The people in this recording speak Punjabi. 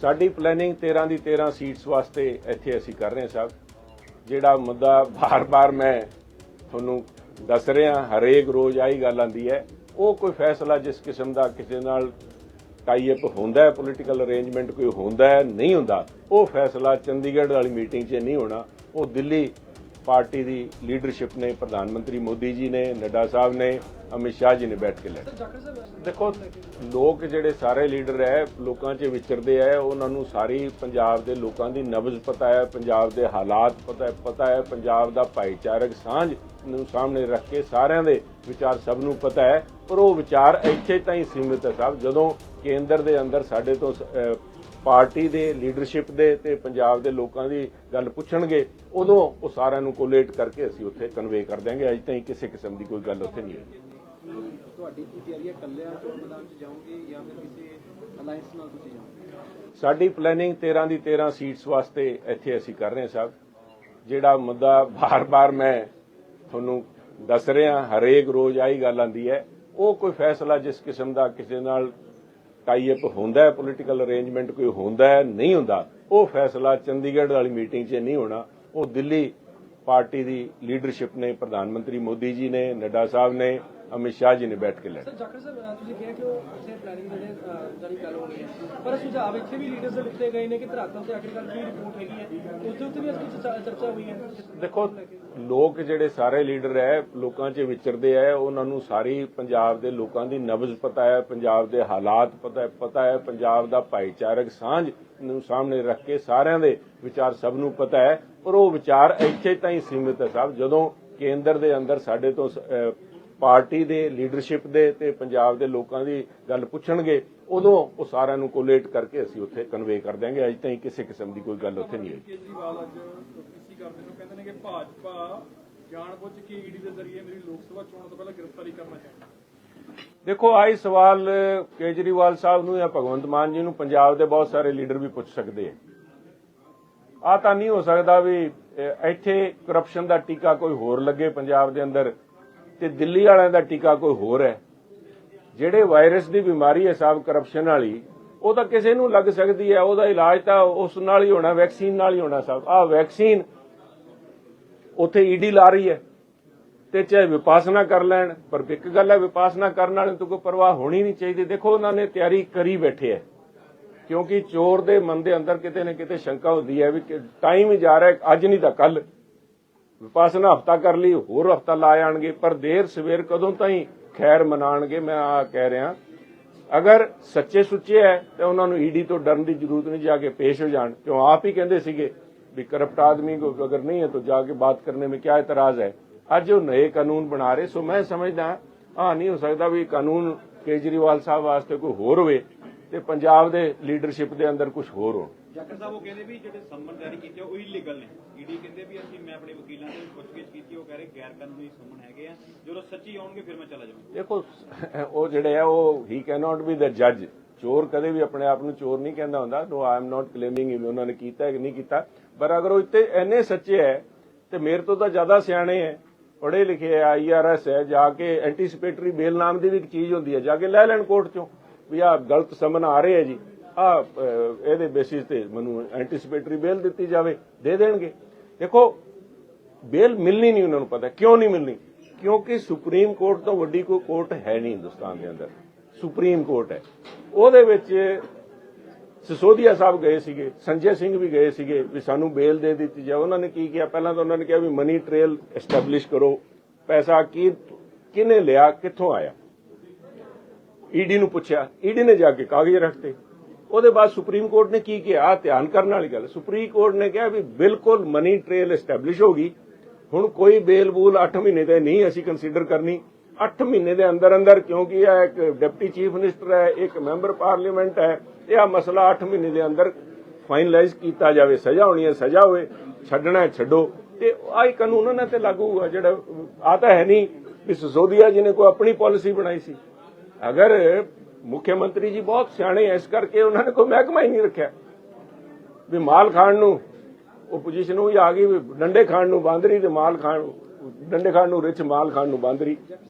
ਸਾਡੀ ਪਲੈਨਿੰਗ 13 ਦੀ 13 ਸੀਟਸ ਵਾਸਤੇ ਇੱਥੇ ਅਸੀਂ ਕਰ ਰਹੇ ਹਾਂ ਸਾਹਿਬ। ਜਿਹੜਾ ਮੁੱਦਾ ਬਾਰ-ਬਾਰ ਮੈਂ ਤੁਹਾਨੂੰ ਦੱਸ ਰਿਹਾ, ਹਰੇਕ ਰੋਜ਼ ਆਹੀ ਗੱਲ ਆਂਦੀ ਹੈ। ਉਹ ਕੋਈ ਫੈਸਲਾ ਜਿਸ ਕਿਸਮ ਦਾ ਕਿਸੇ ਨਾਲ ਟਾਈ ਅਪ ਹੁੰਦਾ ਹੈ ਪੋਲੀਟੀਕਲ ਅਰੇਂਜਮੈਂਟ ਕੋਈ ਹੁੰਦਾ ਹੈ, ਨਹੀਂ ਹੁੰਦਾ, ਉਹ ਫੈਸਲਾ ਚੰਡੀਗੜ੍ਹ ਵਾਲੀ ਮੀਟਿੰਗ 'ਚ ਨਹੀਂ ਹੋਣਾ, ਉਹ ਦਿੱਲੀ ਪਾਰਟੀ ਦੀ ਲੀਡਰਸ਼ਿਪ ਨੇ, ਪ੍ਰਧਾਨ ਮੰਤਰੀ ਮੋਦੀ ਜੀ ਨੇ, ਨੱਡਾ ਸਾਹਿਬ ਨੇ, ਅਮਿਤ ਸ਼ਾਹ ਜੀ ਨੇ ਬੈਠ ਕੇ ਲੈ ਦੇਖੋ, ਲੋਕ ਜਿਹੜੇ ਸਾਰੇ ਲੀਡਰ ਹੈ ਲੋਕਾਂ 'ਚ ਵਿਚਰਦੇ ਹੈ ਉਹਨਾਂ ਨੂੰ ਸਾਰੀ ਪੰਜਾਬ ਦੇ ਲੋਕਾਂ ਦੀ ਨਬਜ਼ ਪਤਾ ਹੈ ਪੰਜਾਬ ਦੇ ਹਾਲਾਤ ਪਤਾ ਹੈ ਪਤਾ ਹੈ ਪੰਜਾਬ ਦਾ ਭਾਈਚਾਰਕ ਸਾਂਝ ਨੂੰ ਸਾਹਮਣੇ ਰੱਖ ਕੇ ਸਾਰਿਆਂ ਦੇ ਵਿਚਾਰ ਸਭ ਨੂੰ ਪਤਾ ਹੈ ਪਰ ਉਹ ਵਿਚਾਰ ਇੱਥੇ ਤਾਂ ਹੀ ਸੀਮਿਤ ਹੈ ਸਾਹਿਬ। ਜਦੋਂ ਕੇਂਦਰ ਦੇ ਅੰਦਰ ਸਾਡੇ ਤੋਂ ਪਾਰਟੀ ਦੇ ਲੀਡਰਸ਼ਿਪ ਦੇ ਤੇ ਪੰਜਾਬ ਦੇ ਲੋਕਾਂ ਦੀ ਗੱਲ ਪੁੱਛਣਗੇ ਉਦੋਂ ਉਹ ਸਾਰਿਆਂ ਨੂੰ ਕੋਲੇਟ ਕਰਕੇ ਅਸੀਂ ਉੱਥੇ ਕਨਵੇ ਕਰ ਦਿਆਂਗੇ। ਅਜੇ ਤਾਈਂ ਕਿਸੇ ਕਿਸਮ ਦੀ ਕੋਈ ਗੱਲ ਉੱਥੇ ਨਹੀਂ ਹੋਈ। ਤੁਹਾਡੀ ਕੀ ਤਿਆਰੀ ਹੈ ਇਕੱਲਿਆਂ ਚੋਣ ਮੈਦਾਨ 'ਚ ਜਾਓਗੇ ਜਾਂ ਫਿਰ ਕਿਸੇ ਅਲਾਈਅੰਸ ਨਾਲ ਤੁਸੀਂ ਜਾਓਗੇ? ਸਾਡੀ ਪਲੈਨਿੰਗ 13 ਦੀ 13 ਸੀਟਸ ਵਾਸਤੇ ਇੱਥੇ ਅਸੀਂ ਕਰ ਰਹੇ ਹਾਂ ਸਾਹਿਬ। ਜਿਹੜਾ ਮੁੱਦਾ ਬਾਰ-ਬਾਰ ਮੈਂ ਤੁਹਾਨੂੰ ਦੱਸ ਰਿਹਾ ਹਰੇਕ ਰੋਜ਼ ਆਈ ਗੱਲ ਆਂਦੀ ਹੈ। ਉਹ ਕੋਈ ਫੈਸਲਾ ਜਿਸ ਕਿਸਮ ਦਾ ਕਿਸੇ ਨਾਲ ਟਾਈ ਅਪ ਹੁੰਦਾ ਹੈ ਪੋਲੀਟੀਕਲ ਅਰੇਂਜਮੈਂਟ ਕੋਈ ਹੁੰਦਾ ਹੈ, ਨਹੀਂ ਹੁੰਦਾ, ਉਹ ਫੈਸਲਾ ਚੰਡੀਗੜ੍ਹ ਵਾਲੀ ਮੀਟਿੰਗ 'ਚ ਨਹੀਂ ਹੋਣਾ। ਉਹ ਦਿੱਲੀ ਪਾਰਟੀ ਦੀ ਲੀਡਰਸ਼ਿਪ ਨੇ, ਪ੍ਰਧਾਨ ਮੰਤਰੀ ਮੋਦੀ ਜੀ ਨੇ, ਨੱਡਾ ਸਾਹਿਬ ਨੇ ਅਮਿਤ ਸ਼ਾਹ ਜੀ ਨੇ ਬੈਠ ਕੇ ਲੈਣਾ ਸਰ ਜਾਖੜ ਸਾਹਿਬ ਅਹ ਤੁਸੀਂ ਕਿਹਾ ਕਿ ਉਹ ਉੱਥੇ ਪਲੈਨਿੰਗ ਜਿਹੜੇ ਅਹ, ਜਾਰੀ ਗੱਲ ਹੋ ਰਹੀ ਹੈ। ਪਰ ਸੁਝਾਅ ਇੱਥੇ ਵੀ ਲੀਡਰਸ ਦੇ ਦਿੱਤੇ ਗਏ ਨੇ ਕਿ ਧਰਾਤਲ ਤੇ ਆਖਿਰਕਾਰ ਕੀ ਰਿਪੋਰਟ ਹੈਗੀ ਹੈ ਉੱਥੇ ਉੱਤੇ ਵੀ ਅੱਜ ਕੁਝ ਚਰਚਾ- ਚਰਚਾ ਹੋਈ ਹੈ। ਦੇਖੋ ਲੋਕ ਜਿਹੜੇ ਸਾਰੇ ਲੀਡਰ ਹੈ ਲੋਕਾਂ 'ਚ ਵਿਚਰਦੇ ਹੈ ਉਹਨਾਂ ਨੂੰ ਸਾਰੀ ਪੰਜਾਬ ਦੇ ਲੋਕਾਂ ਦੀ ਨਬਜ਼ ਪਤਾ ਹੈ ਪੰਜਾਬ ਦੇ ਹਾਲਾਤ ਪਤਾ ਹੈ ਪਤਾ ਹੈ ਪੰਜਾਬ ਦਾ ਭਾਈਚਾਰਕ ਸਾਂਝ ਨੂੰ ਸਾਹਮਣੇ ਰੱਖ ਕੇ ਸਾਰਿਆਂ ਦੇ ਵਿਚਾਰ ਸਭ ਨੂੰ ਪਤਾ ਹੈ। ਪਰ ਉਹ ਵਿਚਾਰ ਇੱਥੇ ਤਾਂ ਹੀ ਸੀਮਿਤ ਹੈ ਸਾਹਿਬ ਜਦੋਂ ਕੇਂਦਰ ਦੇ ਅੰਦਰ ਸਾਡੇ ਤੋਂ ਪਾਰਟੀ ਦੇ ਲੀਡਰਸ਼ਿਪ ਦੇ ਤੇ ਪੰਜਾਬ ਦੇ ਲੋਕਾਂ ਦੀ ਗੱਲ ਪੁੱਛਣਗੇ ਉਦੋਂ ਉਹ ਸਾਰਿਆਂ ਨੂੰ ਕੋਲੇਟ ਕਰਕੇ ਅਸੀਂ ਉੱਥੇ ਕਨਵੇ ਕਰ ਦਿਆਂਗੇ। ਅਜੇ ਤਾਈਂ ਕਿਸੇ ਕਿਸਮ ਦੀ ਕੋਈ ਗੱਲ ਉੱਥੇ ਨਹੀਂ ਹੋਈ। ਕੇਜਰੀਵਾਲ ਅੱਜ ਕਿਸੇ ਕਰਦੇ ਨੇ ਕਹਿੰਦੇ ਨੇ ਕਿ ਭਾਜਪਾ ਜਾਣਬੁੱਝ ਕੇ ਈਡੀ ਦੇ ਜ਼ਰੀਏ ਮੇਰੀ ਲੋਕ ਸਭਾ ਚੋਣ ਤੋਂ ਪਹਿਲਾਂ ਗ੍ਰਿਫਤਾਰੀ ਕਰਨਾ ਚਾਹੁੰਦੀ। ਦੇਖੋ ਆਈ ਸਵਾਲ ਕੇਜਰੀਵਾਲ ਸਾਹਿਬ ਨੂੰ ਜਾਂ ਭਗਵੰਤ ਮਾਨ ਜੀ ਨੂੰ ਪੰਜਾਬ ਦੇ ਬਹੁਤ ਸਾਰੇ ਲੀਡਰ ਵੀ ਪੁੱਛ ਸਕਦੇ ਆ। ਆ ਤਾਂ ਨਹੀਂ ਹੋ ਸਕਦਾ ਵੀ ਇੱਥੇ ਕਰਪਸ਼ਨ ਦਾ ਟੀਕਾ ਕੋਈ ਹੋਰ ਲੱਗੇ ਪੰਜਾਬ ਦੇ ਅੰਦਰ। ਤੇ ਦਿੱਲੀ ਵਾਲਿਆਂ ਦਾ ਟੀਕਾ ਕੋਈ ਹੋਰ ਹੈ। ਜਿਹੜੇ ਵਾਇਰਸ ਦੀ ਬਿਮਾਰੀ ਹੈ ਸਾਹਿਬ ਕਰਪਸ਼ਨ ਵਾਲੀ, ਉਹ ਤਾਂ ਕਿਸੇ ਨੂੰ ਲੱਗ ਸਕਦੀ ਹੈ। ਉਹਦਾ ਇਲਾਜ ਤਾਂ ਉਸ ਨਾਲ ਹੀ ਹੋਣਾ ਵੈਕਸੀਨ ਨਾਲ ਹੀ ਹੋਣਾ ਸਾਹਿਬ ਆਹ ਵੈਕਸੀਨ ਉੱਥੇ ਈਡੀ ਲਾ ਰਹੀ ਹੈ। ਤੇ ਚਾਹੇ ਵਿਪਾਸਨਾ ਕਰ ਲੈਣ, ਪਰ ਇੱਕ ਗੱਲ ਹੈ, ਵਿਪਾਸਨਾ ਕਰਨ ਵਾਲੇ ਤੋਂ ਕੋਈ ਪਰਵਾਹ ਹੋਣੀ ਨਹੀਂ ਚਾਹੀਦੀ। ਦੇਖੋ, ਉਹਨਾਂ ਨੇ ਤਿਆਰੀ ਕਰੀ ਬੈਠੇ ਹੈ। ਕਿਉਂਕਿ ਚੋਰ ਦੇ ਮਨ ਦੇ ਅੰਦਰ ਕਿਤੇ ਨਾ ਕਿਤੇ ਸ਼ੰਕਾ ਹੁੰਦੀ ਹੈ ਵੀ ਟਾਈਮ ਹੀ ਜਾ ਰਿਹਾ ਅੱਜ ਨਹੀਂ ਤਾਂ ਕੱਲ ਵਿਪਾਸਨਾ ਹਫਤਾ ਕਰ ਲਈ, ਹੋਰ ਹਫਤਾ ਲਾ ਆਣਗੇ, ਪਰ ਦੇਰ ਸਵੇਰ ਕਦੋਂ ਤਾਈਂ ਖੈਰ ਮਨਾਣਗੇ, ਮੈਂ ਆ ਕਹਿ ਰਿਹਾ। ਅਗਰ ਸੱਚੇ ਸੁੱਚੇ ਹੈ ਤੇ ਉਹਨਾਂ ਨੂੰ ਈਡੀ ਤੋਂ ਡਰਨ ਦੀ ਜ਼ਰੂਰਤ ਨਹੀਂ, ਜਾ ਕੇ ਪੇਸ਼ ਹੋ ਜਾਣ। ਕਿਉਂ? ਆਪ ਹੀ ਕਹਿੰਦੇ ਸੀਗੇ ਵੀ ਕਰਪਟ ਆਦਮੀ ਕੋ ਅਗਰ ਨਹੀਂ ਹੈ, ਤਾਂ ਜਾ ਕੇ ਬਾਤ ਕਰਨ ਮੇਂ ਕਿਆ ਇਤਰਾਜ਼ ਹੈ। ਅੱਜ ਉਹ ਨਏ ਕਾਨੂੰਨ ਬਣਾ ਰਹੇ, ਸੋ ਮੈਂ ਸਮਝਦਾ ਆ ਨਹੀਂ ਹੋ ਸਕਦਾ ਵੀ ਕਾਨੂੰਨ ਕੇਜਰੀਵਾਲ ਸਾਹਿਬ ਵਾਸਤੇ ਕੋਈ ਹੋਰ ਹੋਵੇ। ਤੇ ਪੰਜਾਬ ਦੇ ਲੀਡਰਸ਼ਿਪ ਦੇ ਅੰਦਰ ਕੁਝ ਹੋਰ ਹੋਣ। ਜਾਖੜ ਸਾਹਿਬ ਉਹ ਕਹਿੰਦੇ ਵੀ ਜਿਹੜੇ ਸੰਮਨ ਜਾਰੀ ਕੀਤੇ ਉਹ ਇਲੀਗਲ ਨੇ। ਈਡੀ ਕਹਿੰਦੇ ਵੀ ਅਸੀਂ ਮੈਂ ਆਪਣੇ ਵਕੀਲਾਂ ਤੋਂ ਪੁੱਛਗਿੱਛ ਕੀਤੀ ਉਹ ਕਹਿ ਰਹੇ ਗੈਰ ਕਾਨੂੰਨੀ ਸੰਮਨ ਹੈਗੇ ਆ। ਜਦੋਂ ਸੱਚੀ ਆਉਣਗੇ ਫਿਰ ਮੈਂ ਚਲਾ ਜਾਵਾਂਗਾ ਦੇਖੋ ਉਹ ਜਿਹੜੇ ਆ ਉਹ ਹੀ ਕੈਨੋਟ ਬੀ ਦ ਜੱਜ ਚੋਰ ਕਦੇ ਵੀ ਆਪਣੇ ਆਪ ਨੂੰ ਚੋਰ ਨਹੀਂ ਕਹਿੰਦਾ ਹੁੰਦਾ। ਨੋ ਆਈ ਐਮ ਨਾਟ ਕਲੇਮਿੰਗ ਉਹਨਾਂ ਨੇ ਕੀਤਾ ਹੈ ਕਿ ਨਹੀਂ ਕੀਤਾ। ਪਰ ਅਗਰ ਉਹ ਇੱਥੇ ਇੰਨੇ ਸੱਚੇ ਹੈ ਤੇ ਮੇਰੇ ਤੋਂ ਤਾਂ ਜ਼ਿਆਦਾ ਸਿਆਣੇ ਹੈ। ਪੜ੍ਹੇ ਲਿਖੇ ਆਈਆਰਐਸ ਹੈ ਜਾ ਕੇ ਐਂਟੀਸਿਪੇਟਰੀ ਬੇਲ ਨਾਮ ਦੀ ਵੀ ਇੱਕ ਚੀਜ਼ ਹੁੰਦੀ ਹੈ। ਜਾ ਕੇ ਲੈ ਲੈਣ ਕੋਰਟ ਚੋਂ। ਵੀ ਆ ਗਲਤ ਸਮਨ ਆ ਰਹੇ ਹੈ ਜੀ ਆ ਇਹਦੇ ਬੇਸਿਸ ਤੇ ਮੈਨੂੰ ਐਂਟੀਸਿਪੇਟਰੀ ਬੇਲ ਦਿੱਤੀ ਜਾਵੇ, ਦੇ ਦੇਣਗੇ। ਦੇਖੋ ਬੇਲ ਮਿਲਣੀ ਨਹੀਂ ਉਹਨਾਂ ਨੂੰ ਪਤਾ, ਕਿਉਂ ਨਹੀਂ ਮਿਲਣੀ? ਕਿਉਂਕਿ ਸੁਪਰੀਮ ਕੋਰਟ ਤੋਂ ਵੱਡੀ ਕੋਈ ਕੋਰਟ ਹੈ ਨਹੀਂ ਹਿੰਦੁਸਤਾਨ ਦੇ ਅੰਦਰ। ਸੁਪਰੀਮ ਕੋਰਟ ਹੈ। ਉਹਦੇ ਵਿੱਚ ਸਿਸੋਦੀਆ ਸਾਹਿਬ ਗਏ ਸੀਗੇ, ਸੰਜੇ ਸਿੰਘ ਵੀ ਗਏ ਸੀਗੇ, ਵੀ ਸਾਨੂੰ ਬੇਲ ਦੇ ਦਿੱਤੀ ਜਾਵੇ। ਉਹਨਾਂ ਨੇ ਕੀ ਕੀਤਾ ਪਹਿਲਾਂ ਤਾਂ ਉਹਨਾਂ ਨੇ ਕਿਹਾ ਵੀ ਮਨੀ ਟ੍ਰੇਲ ਐਸਟੈਬਲਿਸ਼ ਕਰੋ। ਪੈਸਾ ਕੀ ਕਿਨੇ ਲਿਆ, ਕਿੱਥੋਂ ਆਇਆ? ਈਡੀ ਨੂੰ ਪੁੱਛਿਆ, ਈਡੀ ਨੇ ਜਾ ਕੇ ਕਾਗਜ਼ ਰੱਖਤੇ। ਉਹਦੇ ਬਾਅਦ ਸੁਪਰੀਮ ਕੋਰਟ ਨੇ ਕੀ ਕਿਹਾ? ਧਿਆਨ ਕਰਨ ਵਾਲੀ ਗੱਲ। ਸੁਪਰੀਮ ਕੋਰਟ ਨੇ ਕਿਹਾ ਵੀ ਬਿਲਕੁਲ ਮਨੀ ਟ੍ਰੇਲ ਐਸਟੈਬਲਿਸ਼ ਹੋ ਗਈ। ਹੁਣ ਕੋਈ ਬੇਲ 8 ਮਹੀਨੇ ਤੇ ਨਹੀਂ ਅਸੀਂ ਕੰਸੀਡਰ ਕਰਨੀ। 8 ਮਹੀਨੇ ਦੇ ਅੰਦਰ ਅੰਦਰ, ਕਿਉਂਕਿ ਇਹ ਇੱਕ ਡਿਪਟੀ ਚੀਫ ਮਿਨਿਸਟਰ ਹੈ, ਇੱਕ ਮੈਂਬਰ ਪਾਰਲੀਮੈਂਟ ਹੈ, ਇਹ ਮਸਲਾ 8 ਮਹੀਨੇ ਦੇ ਅੰਦਰ ਫਾਈਨਲਾਈਜ਼ ਕੀਤਾ ਜਾਵੇ। ਸਜ਼ਾ ਹੋਣੀ ਹੈ, ਸਜ਼ਾ ਹੋਵੇ, ਛੱਡਣਾ ਹੈ, ਛੱਡੋ। ਤੇ ਆਹੀ ਕਾਨੂੰਨ ਉਹਨਾਂ ਤੇ ਲਾਗੂ ਹੋਊਗਾ, ਜਿਹੜਾ ਆ ਤਾਂ ਹੈ ਨਹੀਂ ਵੀ ਸਿਸੋਦੀਆ ਜੀ ਨੇ ਕੋਈ ਆਪਣੀ ਪਾਲਿਸੀ ਬਣਾਈ ਸੀ। ਅਗਰ ਮੁੱਖ ਮੰਤਰੀ ਜੀ ਬਹੁਤ ਸਿਆਣੇ ਐ, ਇਸ ਕਰਕੇ ਉਹਨਾਂ ਨੇ ਕੋਈ ਮਹਿਕਮਾ ਹੀ ਨਹੀਂ ਰੱਖਿਆ। ਵੀ ਮਾਲ ਖਾਣ ਨੂੰ ਓਪੋਜੀਸ਼ਨ ਉਹ ਹੀ ਆ ਗਈ, ਵੀ ਡੰਡੇ ਖਾਣ ਨੂੰ ਬਾਂਦਰੀ ਤੇ ਮਾਲ ਖਾਣ ਡੰਡੇ ਖਾਣ ਨੂੰ ਰਿਚ ਮਾਲ ਖਾਣ ਨੂੰ ਬਾਂਦਰੀ।